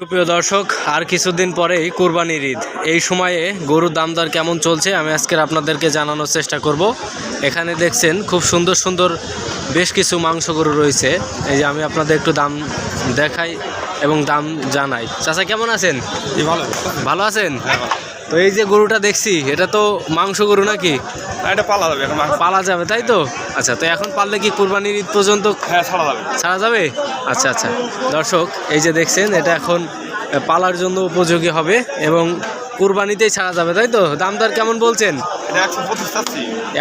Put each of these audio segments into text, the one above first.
সুপ্রিয় দর্শক আর কিছুদিন পরেই কোরবানির ঈদ। এই সময়ে গরুর দাম দর কেমন চলছে আমি আজকের আপনাদেরকে জানানোর চেষ্টা করব। এখানে দেখছেন খুব সুন্দর সুন্দর বেশ কিছু মাংস গরু রয়েছে। এই যে আমি আপনাদের একটু দাম দেখাই এবং দাম জানাই। চাচা কেমন আছেন? ভালো। ভালো আছেন? তো এই যে গরুটা দেখছি এটা তো মাংস গরু নাকি? এটা পালা যাবে এখন পালা যাবে তাই তো? আচ্ছা তো এখন পারলে কি কোরবানির ঈদ পর্যন্ত হ্যাঁ ছাড়া যাবে। ছাড়া যাবে? আচ্ছা আচ্ছা। দর্শক এই যে দেখছেন এটা এখন পালার জন্য উপযোগী হবে এবং কুরবানিতেই ছাড়া যাবে তাই তো? দাম দর কেমন বলছেন?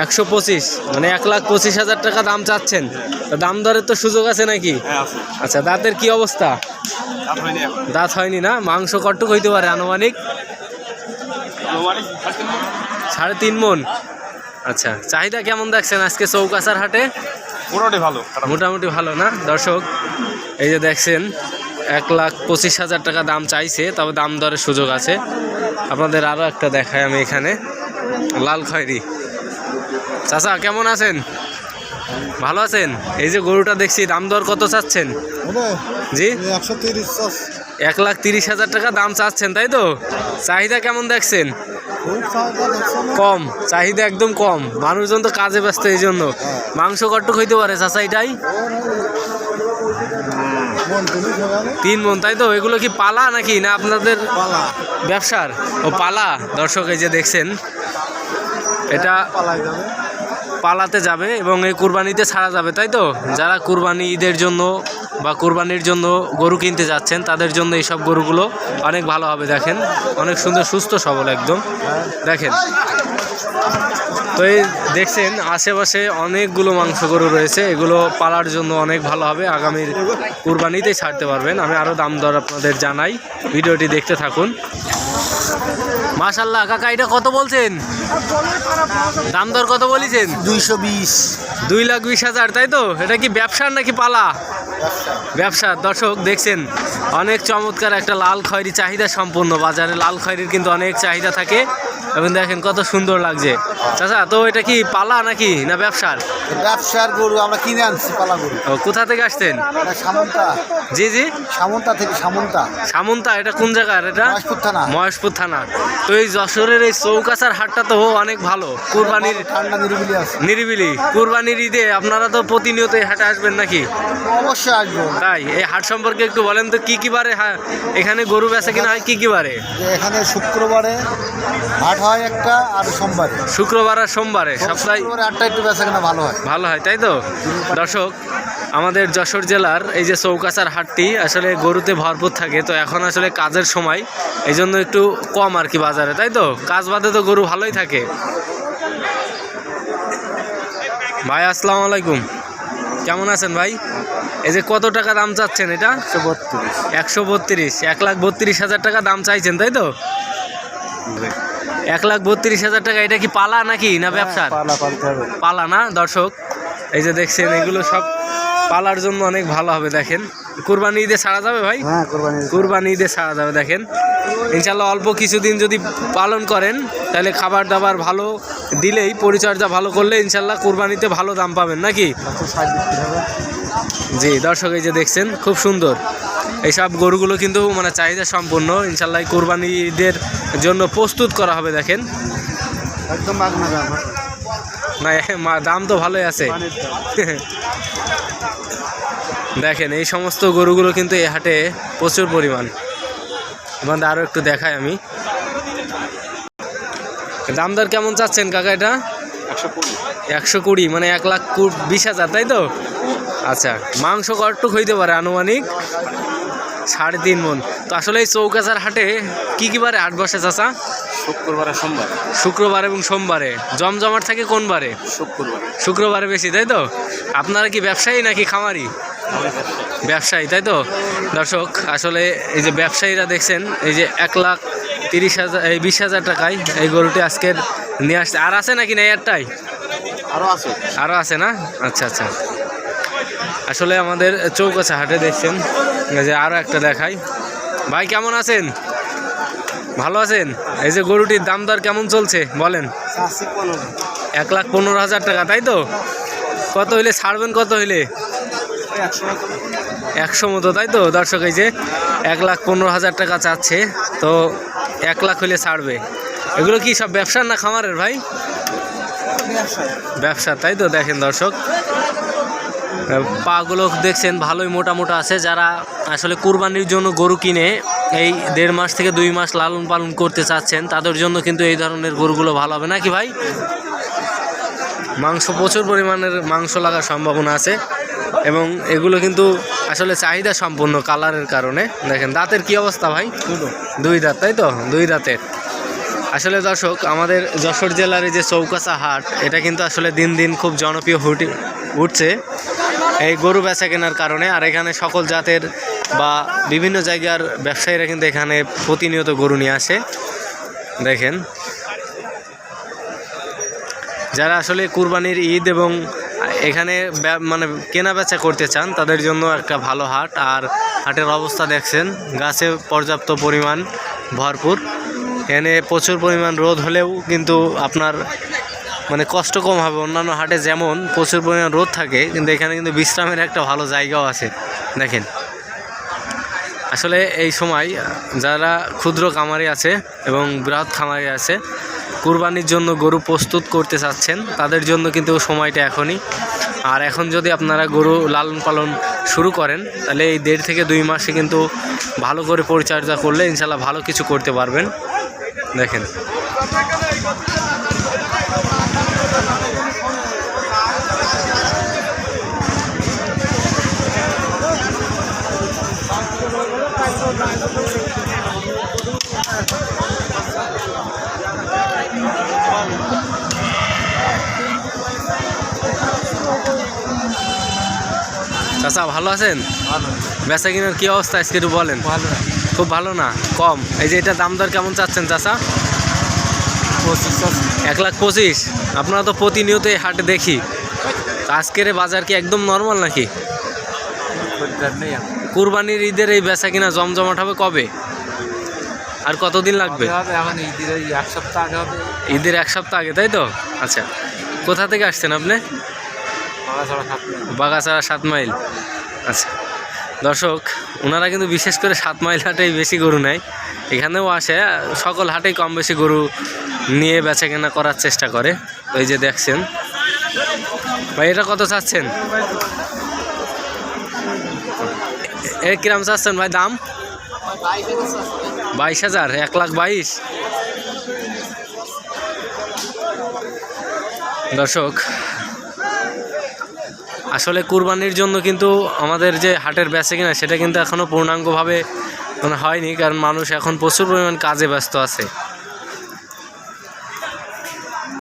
একশো পঁচিশ মানে এক লাখ পঁচিশ হাজার টাকা দাম চাচ্ছেন। তো দাম দরের তো সুযোগ আছে নাকি? হ্যাঁ আচ্ছা দাঁতের কি অবস্থা? দাঁত হয়নি না? মাংস কটুক হইতে পারে আনুমানিক? সাড়ে তিন মণ। মন। আচ্ছা চাহিদা কেমন দেখছেন আজকে চৌকাছার হাটে? মোটামুটি ভালো মোটামুটি ভালো না? দর্শক এই যে দেখছেন এক লাখ পঁচিশ হাজার টাকা দাম চাইছে তবে দাম দরের সুযোগ আছে। আপনাদের আরও একটা দেখাই আমি এখানে। লাল খয়েরি। চাচা কেমন আছেন? ভালো আছেন? এই যে গরুটা দেখছি দাম দর কত চাচ্ছেন? জি? একশো তিরিশ এক লাখ তিরিশ হাজার টাকা দাম চাচ্ছেন, তাই তো? চাহিদা কেমন দেখছেন? কম, চাহিদা একদম কম। মানুষজন তো কাজে ব্যস্ত, এই জন্য। মাংস কট্টুক হইতে পারে, চাচা, এটাই? তিন মন, তাই তো? এগুলো কি পালা নাকি, না আপনাদের ব্যবসার? ও, পালা। দর্শক, এই যে দেখছেন, এটা পালাতে যাবে এবং এই কুরবানিতে ছাড়া যাবে, তাই তো? যারা কুরবানি ঈদের জন্য বা কুরবানির জন্য গরু কিনতে যাচ্ছেন, তাদের জন্য এইসব গরুগুলো অনেক ভালো হবে, দেখেন। অনেক সুন্দর, সুস্থ সবল একদম। দেখেন। তো এই দেখছেন, আশেপাশে অনেকগুলো মাংস গরু রয়েছে, এগুলো পালার জন্য অনেক ভালো হবে। আগামীর কুরবানিতেই ছাড়তে পারবেন। আমি আরও দাম দর আপনাদের জানাই। ভিডিওটি দেখতে থাকুন। মাশাল্লাহ কাকা এটা কত বলছেন? দাম দর কত বলেছেন? দুইশো বিশ। দুই লাখ বিশ হাজার তাই তো? এটা কি ব্যবসার নাকি পালা? ব্যবসা। দর্শক দেখছেন অনেক চমৎকার একটা লাল খয়েরি চাহিদা সম্পূর্ণ। বাজারে লাল খয়েরির কিন্তু অনেক চাহিদা থাকে। এবং দেখেন কত সুন্দর লাগছে। চাচা তো এটা কি পালা নাকি না ব্যবসার? ব্যবসার গরু আমরা কিনে আনছি পালা গরু। কোথা থেকে আসতেন সামন্তা। জি জি। সামন্তা থেকে সামন্তা। সামন্তা এটা কোন জায়গার এটা? মহেশপুর থানা। মহেশপুর থানা। তো এই যশোরের এই চৌকাছার হাটটা তো অনেক ভালো। কুরবানির ঠান্ডা নিরিবিলি আছে। নিরিবিলি। কুরবানির ঈদে আপনারা তো প্রতিনিয়ত এই হাটে আসবেন নাকি? অবশ্যই আসব। তাই এই হাট সম্পর্কে একটু বলেন তো কি কি বারে এখানে গরু বেচা কিনা হয় কি কি বারে? এখানে শুক্রবারে হাট হয় একটা আর সোমবারে। শুক্রবার আর সোমবারে সপ্তাহে আটটা একটু বেচা কেনা ভালো হয়। ভালো হয় তাই তো? দর্শক আমাদের যশোর জেলার এই যে চৌকাছার হাটটি আসলে গরুতে ভরপুর থাকে তো এখন আসলে কাজের সময় এই জন্য একটু কম আর কি বাজারে তাই তো? কাজ বাদে তো গরু ভালোই থাকে। ভাই আসসালামু আলাইকুম। কেমন আছেন ভাই? এই যে কত টাকা দাম চাচ্ছেন এটা? একশো বত্রিশ। একশো বত্রিশ এক লাখ বত্রিশ হাজার টাকা দাম চাইছেন তাই তো? এক লাখ বত্রিশ হাজার টাকা এটা কি পালা নাকি না পালা পালতে হবে। পালা না দর্শক? এই যে দেখছেন এগুলো সব পালার জন্য অনেক ভালো হবে দেখেন। কুরবানি ঈদে ছাড়া যাবে ভাই? হ্যাঁ কোরবানি ঈদে ছাড়া। যাবে দেখেন। ইনশাল্লাহ অল্প কিছুদিন যদি পালন করেন তাহলে খাবার দাবার ভালো দিলেই পরিচর্যা ভালো করলে ইনশাল্লাহ কুরবানিতে ভালো দাম পাবেন নাকি? জি দর্শক এই যে দেখছেন খুব সুন্দর। এইসব গরুগুলো কিন্তু মানে চাহিদা সম্পূর্ণ। ইনশাল্লাহ এই কোরবানি ঈদের জন্য প্রস্তুত করা হবে দেখেন। একদম না মা- দাম তো ভালোই আছে। দেখেন এই সমস্ত গরুগুলো কিন্তু এই হাটে প্রচুর পরিমাণ। আপনাদের আরও একটু দেখাই আমি। দাম দর কেমন চাচ্ছেন কাকা এটা? একশো কুড়ি। মানে এক লাখ বিশ হাজার তাই তো? আচ্ছা মাংস কটটুক হইতে পারে আনুমানিক? সাড়ে তিন মন। তো আসলে এই চৌকাছার হাটে কি কি বারে হাট বসে চাচা? শুক্রবার আর সোমবার। শুক্রবার এবং সোমবারে। জমজমাট থাকে কোন বারে? শুক্রবার। শুক্রবারে বেশি তাই তো? আপনারা কি ব্যবসায়ী নাকি খামারি? ব্যবসায়ী। তাই তো? দর্শক আসলে এই যে ব্যবসায়ীরা দেখছেন এই যে এক লাখ তিরিশ হাজার এই বিশ হাজার টাকায় এই গরুটি আজকের নিয়ে আসছে। আর আছে নাকি না একটাই? আরও আছে। আরও আছে না? আচ্ছা আচ্ছা। আসলে আমাদের চৌকাছা হাটে দেখছেন যে আরও একটা দেখাই। ভাই কেমন আছেন? ভালো আছেন? এই যে গরুটির দাম দর কেমন চলছে বলেন। এক লাখ পনেরো হাজার টাকা তাই তো? কত হইলে ছাড়বেন কত হইলে? একশো মতো তাই তো? দর্শক এই যে এক লাখ পনেরো হাজার টাকা চাচ্ছে তো এক লাখ হলে ছাড়বে। এগুলো কি সব ব্যবসার না খামারের ভাই? ব্যবসা তাই তো? দেখেন দর্শক পাগুলো দেখছেন, ভালোই মোটা মোটা আছে। যারা আসলে কুরবানির জন্য গরু কিনে এই দেড় মাস থেকে দুই মাস লালন পালন করতে চাচ্ছেন, তাদের জন্য কিন্তু এই ধরনের গরুগুলো ভালো হবে। নাকি ভাই? মাংস প্রচুর পরিমাণের মাংস লাগার সম্ভাবনা আছে এবং এগুলো কিন্তু আসলে চাহিদা সম্পন্ন কালারের কারণে। দেখেন, দাঁতের কি অবস্থা ভাই? দুই দাঁত, তাই তো? দুই দাঁতের। আসলে দর্শক, আমাদের যশোর জেলার যে চৌকাছা হাট, এটা কিন্তু আসলে দিন দিন খুব জনপ্রিয় উঠছে। এই গরু বেচা কেনার কারণে আর এখানে সকল জাতের বা বিভিন্ন জায়গার ব্যবসায়ীরা কিন্তু এখানে প্রতিনিয়ত গরু নিয়ে আসে। দেখেন। যারা আসলে কুরবানির ঈদ এবং এখানে মানে কেনা বেচা করতে চান, তাদের জন্য একটা ভালো হাট। আর হাটের অবস্থা দেখছেন, গাছে পর্যাপ্ত পরিমাণ ভরপুর। এখানে প্রচুর পরিমাণ রোদ হলেও কিন্তু আপনার মানে কষ্ট কম হবে, অন্যান্য হাটে যেমন প্রচুর পরিমাণ রোদ থাকে, কিন্তু এখানে কিন্তু বিশ্রামের একটা ভালো জায়গাও আছে, দেখেন। আসলে এই সময় যারা ক্ষুদ্র খামারি আছে এবং বৃহৎ খামারি আছে, কুরবানির জন্য গরু প্রস্তুত করতে চাচ্ছেন, তাদের জন্য কিন্তু সময়টা এখনই। আর এখন যদি আপনারা গরু লালন পালন শুরু করেন, তাহলে এই দেড় থেকে দুই মাসে কিন্তু ভালো করে পরিচর্যা করলে ইনশাল্লাহ ভালো কিছু করতে পারবেন। দেখেন। চাচা ভালো আছেন? বেচা কিনার কি অবস্থা আজকে একটু বলেন। ভালো। খুব ভালো না? কম। এই যে এটা দাম দর কেমন চাচ্ছেন চাচা? এক লাখ পঁচিশ। আপনারা তো প্রতিনিয়ত এই হাটে দেখি। আজকের বাজার কি একদম নর্মাল নাকি? কুরবানির ঈদের এই বেচা কিনা জমজমাট হবে কবে? আর কতদিন লাগবে? ঈদের এক সপ্তাহ আগে তাই তো? আচ্ছা। কোথা থেকে আসছেন আপনি? বাগাছাড়া সাত মাইল। আচ্ছা। দর্শক, ওনারা কিন্তু বিশেষ করে সাত মাইল হাটেই বেশি গরু নেয়। এখানেও আসে, সকল হাটেই কম বেশি গরু নিয়ে বেচা কেনা করার চেষ্টা করে। ওই যে দেখছেন। ভাই, এটা কত চাচ্ছেন? এর কিরাম চাচ্ছেন ভাই দাম? বাইশ হাজার, এক লাখ বাইশ। দর্শক আসলে কুরবানির জন্য কিন্তু আমাদের যে হাটের বেচে কিনা সেটা কিন্তু এখনও পূর্ণাঙ্গভাবে মানে হয়নি, কারণ মানুষ এখন প্রচুর পরিমাণ কাজে ব্যস্ত আছে।